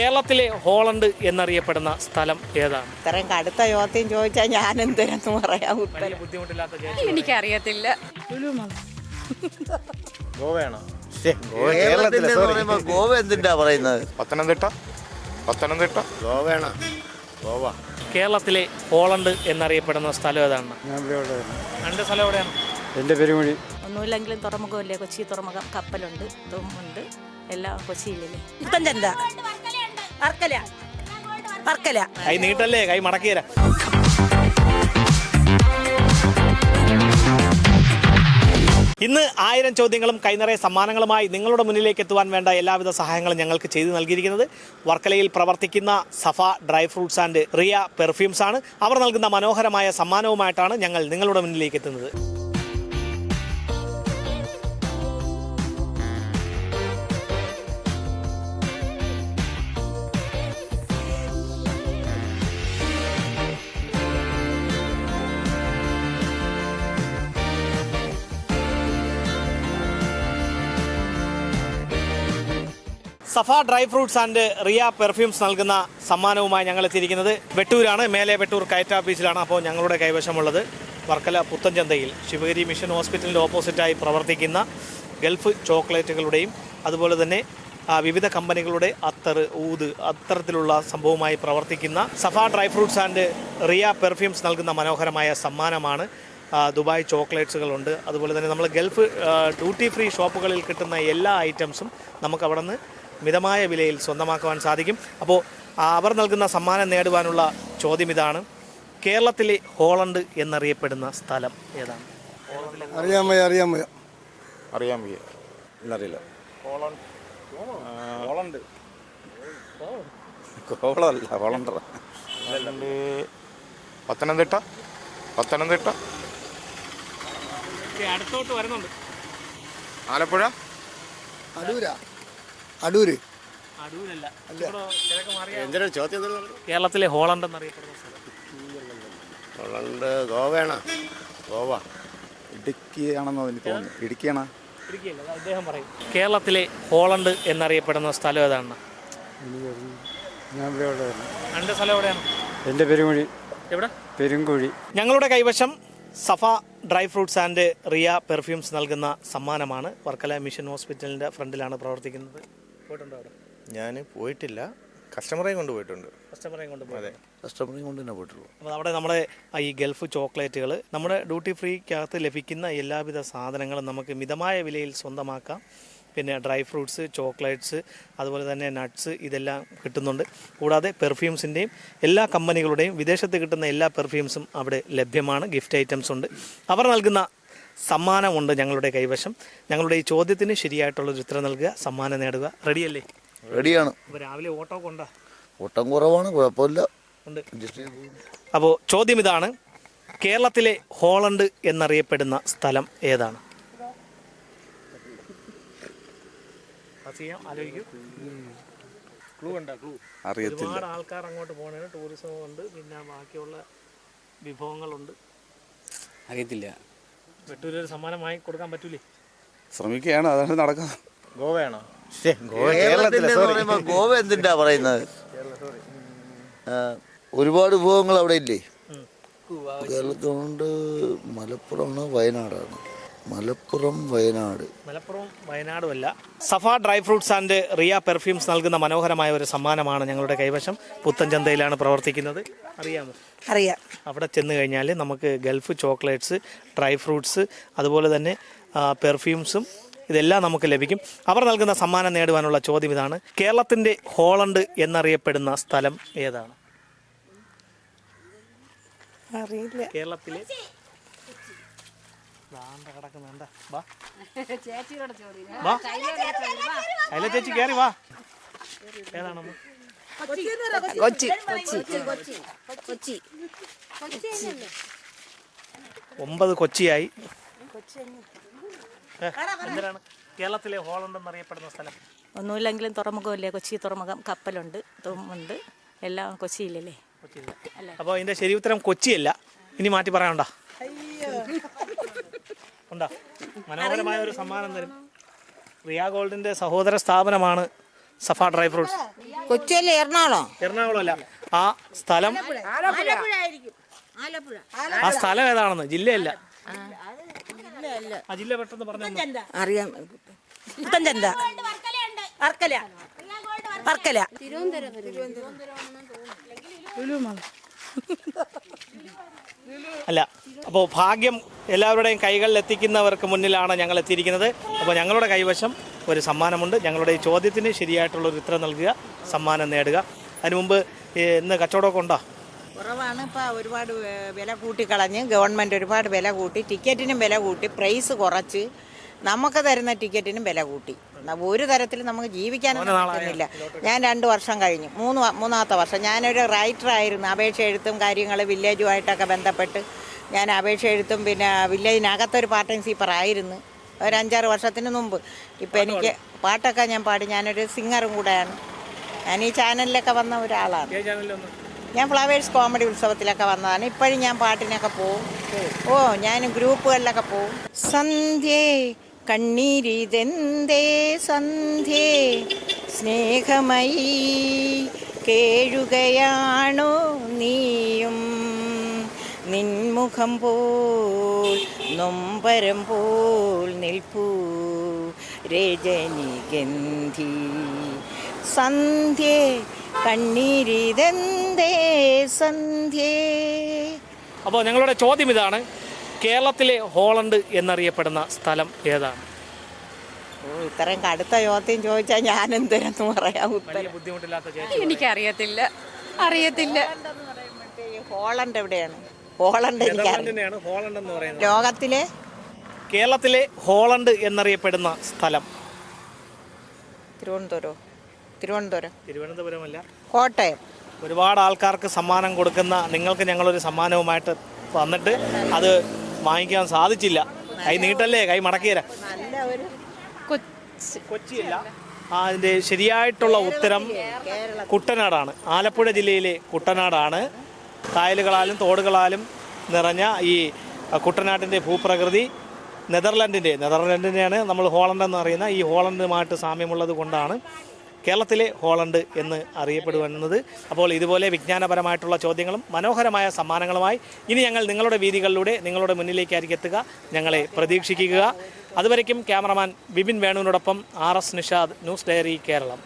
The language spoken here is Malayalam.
കേരളത്തിലെ ഹോളണ്ട് എന്നറിയപ്പെടുന്ന സ്ഥലം ഏതാണ്? ഇത്രയും കടുത്ത ചോദ്യം ചോദിച്ചാൽ ഞാൻ എന്തിനെന്ന് പറയാം ഉത്തരം. ബുദ്ധിമുട്ടില്ലാത്ത. എനിക്കറിയത്തില്ല. ഗോവയാണോ? കേരളത്തിലെ ഗോവ എന്തിനാ പറയുന്നത്? പത്തനംതിട്ട? പത്തനംതിട്ട? ഗോവയാണ്? ഗോവ. കേരളത്തിലെ ഹോളണ്ട് എന്നറിയപ്പെടുന്ന സ്ഥലം ഏതാണ്? രണ്ട് സ്ഥലം എവിടെയാണ്? എന്റെ പെരുമൊഴി. ഒന്നുമില്ലെങ്കിലും തുറമുഖമില്ലേ? കൊച്ചി തുറമുഖം കപ്പലുണ്ട് ഇതും ഉണ്ട് എല്ലാം ഇപ്പം പുത്തഞ്ചന്ത വർക്കല വർക്കല കൈ നീട്ടല്ലേ? കൈ മടക്കിയരാ ഇന്ന് ആയിരം ചോദ്യങ്ങളും കൈനിറയ സമ്മാനങ്ങളുമായി നിങ്ങളുടെ മുന്നിലേക്ക് എത്തുവാൻ വേണ്ട എല്ലാവിധ സഹായങ്ങളും ഞങ്ങൾക്ക് ചെയ്തു നൽകിയിരിക്കുന്നത് വർക്കലയിൽ പ്രവർത്തിക്കുന്ന Safa dry fruits and Riya perfumes ആണ്. അവർ നൽകുന്ന മനോഹരമായ സമ്മാനവുമായിട്ടാണ് ഞങ്ങൾ നിങ്ങളുടെ മുന്നിലേക്ക് എത്തുന്നത്. Safa dry fruits and Riya perfumes നൽകുന്ന സമ്മാനവുമായി ഞങ്ങൾ എത്തിയിരിക്കുന്നത് വെട്ടൂരാണ്. മേലെ വെട്ടൂർ കയറ്റ ബീച്ചിലാണ് അപ്പോൾ ഞങ്ങളുടെ കൈവശമുള്ളത്. വർക്കല പുത്തൻചന്തയിൽ ശിവഗിരി മിഷൻ ഹോസ്പിറ്റലിന്റെ ഓപ്പോസിറ്റായി പ്രവർത്തിക്കുന്ന ഗൾഫ് ചോക്ലേറ്റുകളുടെയും അതുപോലെ തന്നെ വിവിധ കമ്പനികളുടെ അത്തർ ഊത് അത്തരത്തിലുള്ള സംഭവമായി പ്രവർത്തിക്കുന്ന Safa dry fruits and Riya perfumes നൽകുന്ന മനോഹരമായ സമ്മാനമാണ്. ദുബായ് ചോക്ലേറ്റ്സുകളുണ്ട്. അതുപോലെ തന്നെ നമ്മൾ ഗൾഫ് ഡ്യൂട്ടി ഫ്രീ ഷോപ്പുകളിൽ കിട്ടുന്ന എല്ലാ ഐറ്റംസും നമുക്ക് അവിടെ നിന്ന് മിതമായ വിലയിൽ സ്വന്തമാക്കുവാൻ സാധിക്കും. അപ്പോൾ അവർ നൽകുന്ന സമ്മാനം നേടുവാനുള്ള ചോദ്യം ഇതാണ്. കേരളത്തിലെ ഹോളണ്ട് എന്നറിയപ്പെടുന്ന സ്ഥലം ഏതാണ്? അറിയാൻ വയ്യ അറിയാൻ വയ്യ. അറിയാൻ വയ്യ. എന്നറിയില്ല ഹോളണ്ട്. ഹോളണ്ട്. വളണ്ടറ ഹോളണ്ട്. പത്തനംതിട്ട? പത്തനംതിട്ട? അടുത്തോട്ട് വരുന്നുണ്ട്. ആലപ്പുഴ? അടൂരാ. അടൂര്. കേരളത്തിലെ ഹോളണ്ട് എന്നറിയപ്പെടുന്ന സ്ഥലം. ഹോളണ്ട് ഗോവയാണ്. ഗോവ. ഇടുക്കിയാണെന്നോ എനിക്ക് തോന്നുന്നു ഇടുക്കിയാണോ? ഇടുക്കിയല്ല അദ്ദേഹം പറയും. കേരളത്തിലെ ഹോളണ്ട് എന്നറിയപ്പെടുന്ന സ്ഥലം ഏതാണ് സ്ഥലം എവിടെയാണ്? എന്റെ പെരുങ്കുഴി. എവിടെ? പെരുങ്കുഴി. ഞങ്ങളുടെ കൈവശം Safa dry fruits and Riya perfumes നൽകുന്ന സമ്മാനമാണ് വർക്കല മിഷൻ ഹോസ്പിറ്റലിന്റെ ഫ്രണ്ടിലാണ് പ്രവർത്തിക്കുന്നത്. പോയിട്ടുണ്ടോ അവിടെ? ഞാൻ പോയിട്ടില്ല. കസ്റ്റമറെ കൊണ്ട് പോയിട്ടുണ്ട്. കസ്റ്റമറെയും കൊണ്ട് പോയി കസ്റ്റമറിനെ കൊണ്ട് തന്നെ പോയിട്ടുള്ളൂ. അപ്പോൾ അവിടെ നമ്മുടെ ഈ ഗൾഫ് ചോക്ലേറ്റുകൾ നമ്മുടെ ഡ്യൂട്ടി ഫ്രീക്കകത്ത് ലഭിക്കുന്ന എല്ലാവിധ സാധനങ്ങളും നമുക്ക് മിതമായ വിലയിൽ സ്വന്തമാക്കാം. പിന്നെ ഡ്രൈ ഫ്രൂട്ട്സ് ചോക്ലേറ്റ്സ് അതുപോലെ തന്നെ നട്ട്സ് ഇതെല്ലാം കിട്ടുന്നുണ്ട്. കൂടാതെ പെർഫ്യൂംസിന്റെയും എല്ലാ കമ്പനികളുടെയും വിദേശത്ത് കിട്ടുന്ന എല്ലാ പെർഫ്യൂംസും അവിടെ ലഭ്യമാണ്. ഗിഫ്റ്റ് ഐറ്റംസ് ഉണ്ട്. അവർ നൽകുന്ന സമ്മാനമുണ്ട് ഞങ്ങളുടെ കൈവശം. ഞങ്ങളുടെ ഈ ചോദ്യത്തിന് ശരിയായിട്ടുള്ളൊരു ഉത്തരം നൽകുക സമ്മാനം നേടുക. റെഡിയല്ലേ? റെഡിയാണ്. അപ്പോൾ രാവിലെ ഓട്ടോ കൊണ്ടാ? ഓട്ടം കുറവാണ് കുഴപ്പമില്ല. ഉണ്ട്. അപ്പോൾ ചോദ്യം ഇതാണ് കേരളത്തിലെ ഹോളണ്ട് എന്നറിയപ്പെടുന്ന സ്ഥലം ഏതാണ്? ക്ലൂ ഉണ്ടോ ക്ലൂ അറിയത്തില്ല. ഒരുപാട് ആൾക്കാർ അങ്ങോട്ട് പോകണേ ടൂറിസം ഉണ്ട് പിന്നെ ബാക്കിയുള്ള വിഭവങ്ങളുണ്ട്. അറിയത്തില്ല. വെട്ടൂരൊരു വാങ്ങി കൊടുക്കാൻ പറ്റൂലേ? ശ്രമിക്കുകയാണ് അതാണ് നടക്കുന്നത്. ഗോവയാണോ? ഗോവ എന്തിനാ പറയുന്നത്? ആ, ഒരുപാട് വിഭവങ്ങൾ അവിടെ ഇല്ലേ? കേരളത്തിലുണ്ട് മലപ്പുറമാണ് വയനാടാണ്. Malappuram Wayanad. Malappuram വയനാടുമല്ല Safa dry fruits and Riya perfumes നൽകുന്ന മനോഹരമായ ഒരു സമ്മാനമാണ് ഞങ്ങളുടെ കൈവശം. പുത്തൻചന്തയിലാണ് പ്രവർത്തിക്കുന്നത്. അറിയാമോ? അറിയാം. അവിടെ ചെന്ന് കഴിഞ്ഞാൽ നമുക്ക് ഗൾഫ് ചോക്ലേറ്റ്സ് ഡ്രൈ ഫ്രൂട്ട്സ് അതുപോലെ തന്നെ പെർഫ്യൂംസും ഇതെല്ലാം നമുക്ക് ലഭിക്കും. അവർ നൽകുന്ന സമ്മാനം നേടുവാനുള്ള ചോദ്യം ഇതാണ്. കേരളത്തിന്റെ ഹോളണ്ട് എന്നറിയപ്പെടുന്ന സ്ഥലം ഏതാണ്? അറിയില്ല. കേരളത്തിലെ ദാണ്ട കിടക്കുന്നുണ്ട വാ. വാ. അയല ചേച്ചി കയറി വാ. ഏതാണമ്മ കൊച്ചി. കൊച്ചി കൊച്ചി. ഒമ്പത് കൊച്ചിയായി. എന്തിനാണ്? കേരളത്തിലെ ഹോളണ്ട് അറിയപ്പെടുന്ന സ്ഥലം. ഒന്നുമില്ലെങ്കിലും തുറമുഖമല്ലേ? കൊച്ചി തുറമുഖം കപ്പലുണ്ട് തുമ്പുണ്ട് എല്ലാം കൊച്ചിയിലല്ലേ? കൊച്ചിയില്ല അപ്പോൾ ഇതിന്റെ ശരി ഉത്തരം കൊച്ചിയല്ല. ഇനി മാറ്റി പറയാനുണ്ട? ഉണ്ടാ? മനോഹരമായ ഒരു സമ്മാനം തരും. റിയ ഗോൾഡിന്റെ സഹോദര സ്ഥാപനമാണ് സഫ ഡ്രൈ ഫ്രൂട്ട്സ്. കൊച്ചിയല്ലേ എറണാകുളം? എറണാകുളം അല്ല ആ സ്ഥലം ആ സ്ഥലം ഏതാണെന്ന്? ജില്ലയല്ല. ആ ജില്ല പെട്ടെന്ന് പറഞ്ഞു അറിയാം. പുത്തൻചന്ത വർക്കല. വർക്കല. അല്ല അപ്പോൾ ഭാഗ്യം എല്ലാവരുടെയും കൈകളിൽ എത്തിക്കുന്നവർക്ക് മുന്നിലാണ് ഞങ്ങൾ എത്തിയിരിക്കുന്നത്. അപ്പോൾ ഞങ്ങളുടെ കൈവശം ഒരു സമ്മാനമുണ്ട്. ഞങ്ങളുടെ ഈ ചോദ്യത്തിന് ശരിയായിട്ടുള്ള ഒരു ഉത്തരം നൽകുക സമ്മാനം നേടുക. അതിനു മുമ്പ് ഇന്ന് കച്ചവടമൊക്കെ ഉണ്ടോ? കുറവാണ് ഇപ്പോൾ ഒരുപാട് വില കൂട്ടിക്കളഞ്ഞ് ഗവൺമെന്റ് ഒരുപാട് വില കൂട്ടി ടിക്കറ്റിനും വില കൂട്ടി പ്രൈസ് കുറച്ച് നമുക്ക് തരുന്ന ടിക്കറ്റിനും വില കൂട്ടി. ഒരു തരത്തിൽ നമുക്ക് ജീവിക്കാനൊന്നും പറ്റുന്നില്ല. ഞാൻ രണ്ട് വർഷം കഴിഞ്ഞു. മൂന്ന് മൂന്നാമത്തെ വർഷം. ഞാനൊരു റൈറ്റർ ആയിരുന്നു. അപേക്ഷ എഴുത്തും കാര്യങ്ങൾ വില്ലേജുമായിട്ടൊക്കെ ബന്ധപ്പെട്ട് ഞാൻ അപേക്ഷ എഴുത്തും പിന്നെ വില്ലേജിനകത്തൊരു പാർട്ട് ടൈം സീപ്പർ ആയിരുന്നു. ഒരു അഞ്ചാറ് വർഷത്തിന് മുമ്പ്. ഇപ്പം എനിക്ക് പാട്ടൊക്കെ ഞാൻ പാടി. ഞാനൊരു സിംഗറും കൂടെയാണ്. ഞാൻ ഈ ചാനലിലൊക്കെ വന്ന ഒരാളാണ്. ഞാൻ ഫ്ലവേഴ്സ് കോമഡി ഉത്സവത്തിലൊക്കെ വന്നതാണ്. ഇപ്പോഴും ഞാൻ പാട്ടിനൊക്കെ പോവും. ഓ ഞാൻ ഗ്രൂപ്പുകളിലൊക്കെ പോവും. സന്ധ്യേ കണ്ണീരിതെന്തേ സന്ധ്യേ? സ്നേഹമയി കേഴുകയാണോ നീയും നിൻമുഖം പോൽ നൊമ്പരം പോൽ നിൽപ്പൂ. രജനിഗന്ധി സന്ധ്യേ കണ്ണീരിതെന്തേ സന്ധ്യേ? അപ്പോൾ ഞങ്ങളുടെ ചോദ്യം ഇതാണ് കേരളത്തിലെ ഹോളണ്ട് എന്നറിയപ്പെടുന്ന സ്ഥലം ഏതാണ്? ഓ ഇത്രയും കടുത്ത ചോദ്യം ചോദിച്ചാൽ ഞാൻ എന്തിനെന്ന് പറയാം ഉത്തരം. ബുദ്ധിമുട്ടില്ലാത്ത എനിക്കറിയത്തില്ല. അറിയത്തില്ല. ഈ ഹോളണ്ട് എവിടെയാണ്? ഹോളണ്ട് എനിക്കറിയാം. നെതർലൻഡിനെയാണ് ഹോളണ്ട് എന്ന് പറയുന്നത്. ലോകത്തിലെ കേരളത്തിലെ ഹോളണ്ട് എന്നറിയപ്പെടുന്ന സ്ഥലം. തിരുവനന്തപുരം. തിരുവനന്തപുരം. തിരുവനന്തപുരമല്ല. കോട്ടയം. ഒരുപാട് ആൾക്കാർക്ക് സമ്മാനം കൊടുക്കുന്ന നിങ്ങൾക്ക് ഞങ്ങളൊരു സമ്മാനവുമായിട്ട് വന്നിട്ട് അത് വാങ്ങിക്കാൻ സാധിച്ചില്ല. കൈ നീട്ടല്ലേ? കൈ മടക്കിയരാ. നല്ല ഒരു കൊച്ചിയല്ല. ആ, അതിന്റെ ശരിയായിട്ടുള്ള ഉത്തരം കുട്ടനാടാണ്. ആലപ്പുഴ ജില്ലയിലെ കുട്ടനാടാണ്. കായലുകളാലും തോടുകളാലും നിറഞ്ഞ ഈ കുട്ടനാട്ടിന്റെ ഭൂപ്രകൃതി നെതർലൻഡിന്റെ നെതർലൻഡിനെയാണ് നമ്മൾ ഹോളണ്ട് എന്ന് അറിയുന്ന ഈ ഹോളണ്ടുമായിട്ട് സാമ്യമുള്ളത് കൊണ്ടാണ് കേരളത്തിലെ ഹോളണ്ട് എന്ന് അറിയപ്പെടുന്നത്. അപ്പോൾ ഇതുപോലെ വിജ്ഞാനപരമായിട്ടുള്ള ചോദ്യങ്ങളും മനോഹരമായ സമ്മാനങ്ങളുമായി ഇനി ഞങ്ങൾ നിങ്ങളുടെ വീതികളിലൂടെ നിങ്ങളുടെ മുന്നിലേക്കായിരിക്കും എത്തുക. ഞങ്ങളെ പ്രതീക്ഷിക്കുക. അതുവരയ്ക്കും cameraman Bipin വേണുവിനോടൊപ്പം R S Nishad news diary Keralam.